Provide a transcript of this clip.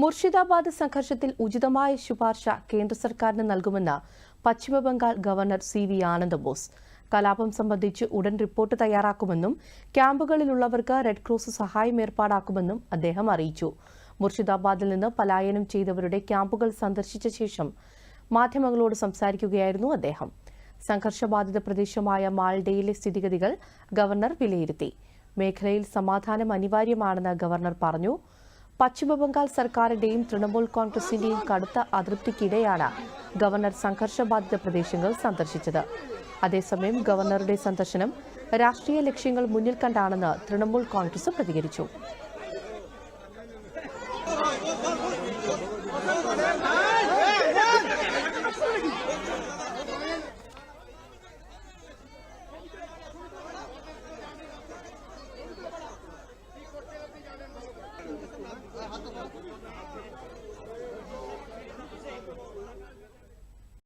മുർഷിദാബാദ് സംഘർഷത്തിൽ ഉചിതമായ ശുപാർശ കേന്ദ്ര സർക്കാരിന് നൽകുമെന്ന് Paschimbangal governor C V Ananda Bose കലാപം സംബന്ധിച്ച് ഉടൻ റിപ്പോർട്ട് തയ്യാറാക്കുമെന്നും ക്യാമ്പുകളിലുള്ളവർക്ക് റെഡ് ക്രോസ് സഹായം ഏർപ്പാടാക്കുമെന്നും അദ്ദേഹം അറിയിച്ചു. മുർഷിദാബാദിൽ നിന്ന് പലായനം ചെയ്തവരുടെ ക്യാമ്പുകൾ സന്ദർശിച്ച ശേഷം മാധ്യമങ്ങളോട് സംസാരിക്കുകയായിരുന്നു അദ്ദേഹം. സംഘർഷബാധിത പ്രദേശമായ മാൾഡയിലെ സ്ഥിതിഗതികൾ ഗവർണർ വിലയിരുത്തി. മേഖലയിൽ സമാധാനം അനിവാര്യമാണെന്ന് ഗവർണർ പറഞ്ഞു. പശ്ചിമബംഗാൾ സർക്കാരിന്റെയും തൃണമൂൽ കോൺഗ്രസിന്റെയും കടുത്ത അതൃപ്തിക്കിടെയാണ് ഗവർണർ സംഘർഷബാധിത പ്രദേശങ്ങൾ സന്ദർശിച്ചത്. അതേസമയം ഗവർണറുടെ സന്ദർശനം രാഷ്ട്രീയ ലക്ഷ്യങ്ങൾ മുന്നിൽ കണ്ടാണെന്ന് തൃണമൂൽ കോൺഗ്രസ് പ്രതികരിച്ചു.